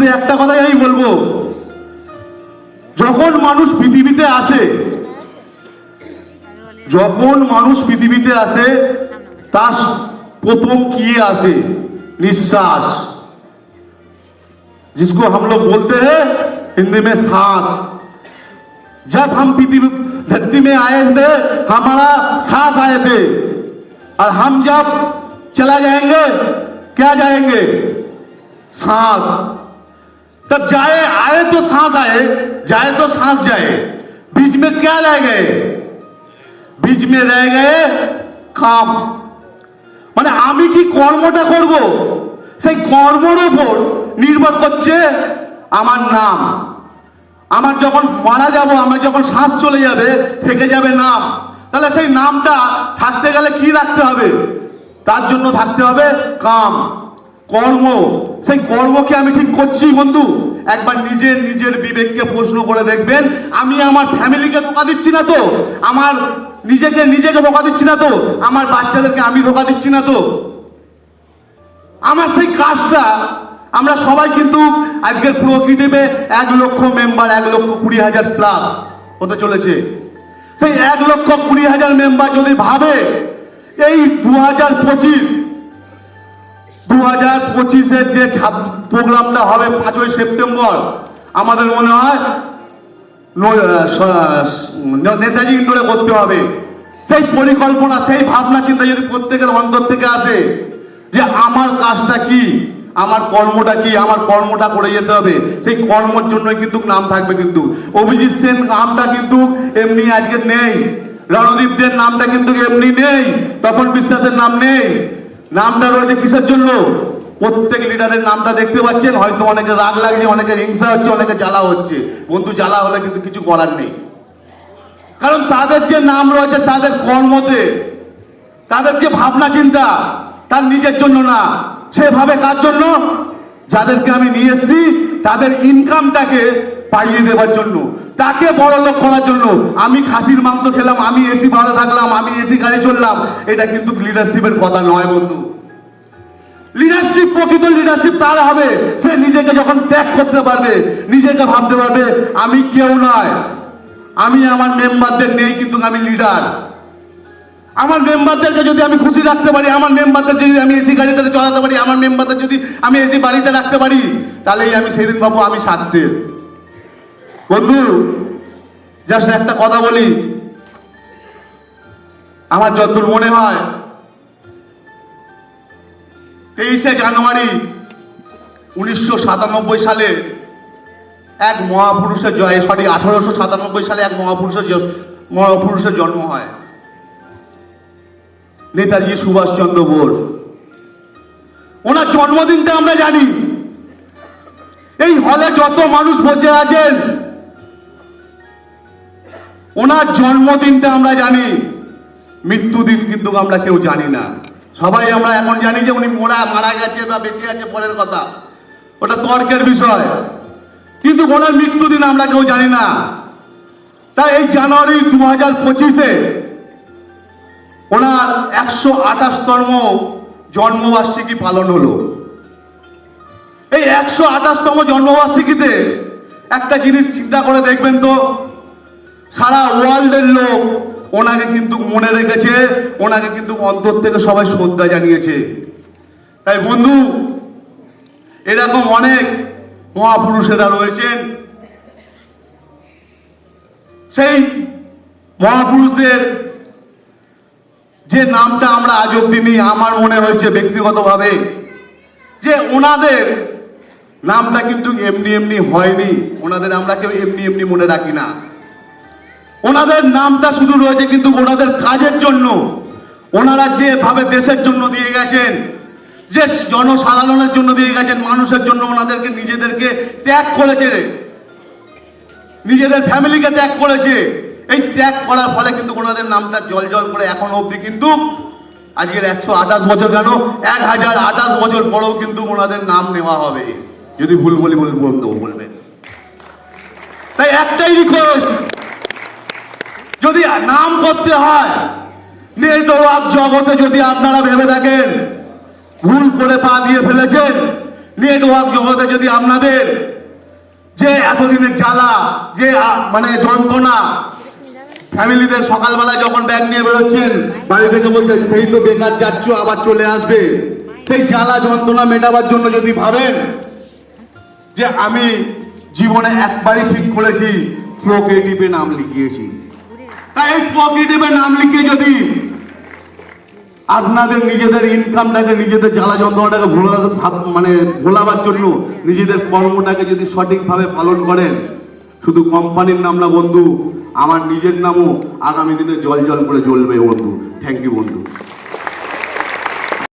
শুধু একটা কথাই আমি বলবো যখন মানুষ পৃথিবীতে আসে যখন মানুষ পৃথিবীতে আসে তার প্রথম কি আসে निश्वास जिसको हम लोग बोलते हैं हिंदी में सांस जब हम पृथ्वी धरती में आए थे हमारा सांस आए थे और हम जब चला जाएंगे क्या जाएंगे सांस तब जाए आए तो सांस आए जाए तो सांस जाए बीच में क्या रह गए बीच में रह गए কাম মানে আমি কি কর্মটা করব সেই কর্মর উপর নির্ভর করছে আমার নাম আমার যখন মারা যাব আমার যখন শ্বাস চলে যাবে থেকে যাবে নাম তাহলে সেই নামটা থাকতে গেলে কি রাখতে হবে তার জন্য থাকতে হবে কাম কর্ম, সেই কর্মকে আমি ঠিক করছি, বন্ধু। একবার নিজের নিজের বিবেককে প্রশ্ন করে দেখবেন, আমি আমার ফ্যামিলিকে ধোকা দিচ্ছি না তো? আমার নিজেকে নিজেকে ধোকা দিচ্ছি না তো? আমার বাচ্চাদেরকে আমি ধোকা দিচ্ছি না তো? আমার সেই কাজটা আমরা সবাই কিন্তু আজকের পুরো প্রকৃতিতে এক লক্ষ মেম্বার এক লক্ষ কুড়ি হাজার প্লাস হতে চলেছে। সেই এক লক্ষ কুড়ি হাজার মেম্বার যদি ভাবে, এই দু হাজার পঁচিশ দু হাজার পঁচিশের যে প্রোগ্রামটা হবে পাঁচই সেপ্টেম্বর, আমাদের মনে হয় নেতাজি ইন্ডোরে করতে হবে। সেই পরিকল্পনা, সেই ভাবনা, চিন্তা যদি প্রত্যেকের অন্তর থেকে আসে যে আমার কাজটা কি, আমার কর্মটা কি, আমার কর্মটা করে যেতে হবে, সেই কর্মর জন্যই কিন্তু নাম থাকবে কিন্তু। অভিজিৎ সেন নামটা কিন্তু এমনি আজকে নেই। রণদীপদের নামটা কিন্তু এমনি নেই। তপন বিশ্বাসের নাম নেই। নামটা রয়েছে কিসের জন্য? প্রত্যেক লিডারের নামটা দেখতে পাচ্ছেন, হয়তো অনেকে রাগ লাগছে অনেকের হিংসা হচ্ছে, অনেকে জ্বালা হচ্ছে। বন্ধু, জ্বালা হলে কিন্তু কিছু করার নেই। কারণ তাদের যে নাম রয়েছে, তাদের কর্মতে, তাদের যে ভাবনা চিন্তা, তার নিজের জন্য না। সেভাবে কার জন্য? যাদেরকে আমি নিয়ে এসেছি, তাদের ইনকামটাকে পাইয়ে দেওয়ার জন্য, তাকে বড় লোক করার জন্য আমি খাসির মাংস খেলাম, আমি এসি ভাড়া থাকলাম, আমি এসি গাড়ি চললাম। এটা কিন্তু লিডারশিপের কথা নয় বন্ধু। লিডারশিপ প্রকৃত লিডারশিপ তার হবে। সে নিজেকে যখন ত্যাগ করতে পারবে, নিজেকে ভাবতে পারবে, আমি কেউ নয়। আমি আমার মেম্বারদের নেই, কিন্তু আমি লিডার আমার মেম্বারদেরকে যদি আমি খুশি রাখতে পারি, আমার মেম্বারদের যদি আমি এসি গাড়িতে চলাতে পারি, আমার মেম্বারদের যদি আমি এসি বাড়িতে রাখতে পারি, তাহলেই আমি সেদিন ভাববো আমি সাকসেস বন্ধু জাস্ট একটা কথা বলি। আমার যতদূর মনে হয়, তেইশে জানুয়ারি উনিশশো সাতানব্বই সালে এক মহাপুরুষের জয় সরি আঠারোশো সাতানব্বই সালে এক মহাপুরুষের মহাপুরুষের জন্ম হয়। নেতাজি সুভাষচন্দ্র বোস। ওনার জন্মদিনটা আমরা জানি। এই হলে যত মানুষ বসে আছেন ওনার জন্মদিনটা আমরা জানি, মৃত্যুদিন কিন্তু আমরা কেউ জানি না। সবাই আমরা এখন জানি যে উনি মোরা, মারা গেছে বা বেঁচে আছে, পরের কথা। ওটা তর্কের বিষয়। কিন্তু ওনার মৃত্যুদিন আমরা কেউ জানি না। তাই এই জানুয়ারি দু হাজার পঁচিশে ওনার একশো আঠাশতম জন্মবার্ষিকী পালন হলো। এই একশো আঠাশতম জন্মবার্ষিকীতে একটা জিনিস চিন্তা করে দেখবেন তো সারা ওয়ার্ল্ডের লোক ওনাকে কিন্তু মনে রেখেছে, ওনাকে কিন্তু অন্তর থেকে সবাই শ্রদ্ধা জানিয়েছে। তাই বন্ধু, এরকম অনেক মহাপুরুষেরা রয়েছেন। সেই মহাপুরুষদের যে নামটা আমরা আজ অব্দি নিই, আমার মনে হয়েছে ব্যক্তিগতভাবে যে ওনাদের নামটা কিন্তু এমনি এমনি হয়নি। ওনাদের আমরা কেউ এমনি এমনি মনে রাখি না। ওনাদের নামটা শুধু রয়েছে কিন্তু ওনাদের কাজের জন্য। ওনারা যেভাবে দেশের জন্য দিয়ে গেছেন, যে জনসাধারণের জন্য দিয়ে গেছেন, মানুষের জন্য ওনাদেরকে নিজেদেরকে ত্যাগ করেছে। নিজেদের ফ্যামিলিকে ত্যাগ করেছে। এই ত্যাগ করার ফলে কিন্তু ওনাদের নামটা জল জল করে এখনও অবধি কিন্তু আজকের একশো আঠাশ বছর কেন? এক হাজার আঠাশ বছর পরেও কিন্তু ওনাদের নাম নেওয়া হবে। যদি ভুল বলি বলবেন। তাই একটাই রিকোয়েস্ট যদি নাম করতে হয় নেটওয়ার্ক জগতে যদি আপনারা ভেবে থাকেন, ভুল করে পা দিয়ে ফেলেছেন নেটওয়ার্ক জগতে যদি আপনাদের যে এতদিনের জ্বালা, যে মানে যন্ত্রণা ফ্যামিলিতে সকালবেলায় যখন ব্যাগ নিয়ে বেরোচ্ছেন, বাড়ি থেকে বলছেন, সেই তো বেকার যাচ্ছ, আবার চলে আসবে। সেই জ্বালা যন্ত্রণা মেটাবার জন্য যদি ভাবেন যে, আমি জীবনে একবারই ঠিক করেছি প্রোকেটিভে নাম লিখিয়েছি। তাই এই প্রোকেটিভে নাম লিখিয়ে যদি আপনাদের নিজেদের ইনকামটাকে নিজেদের জ্বালা যন্ত্রণাটাকে ভোলা মানে ভোলাবার জন্য নিজেদের কর্মটাকে যদি সঠিকভাবে পালন করেন, শুধু কোম্পানির নাম না বন্ধু, আমার নিজের নামও আগামী দিনে জল জল করে জ্বলবে বন্ধু। থ্যাংক ইউ বন্ধু।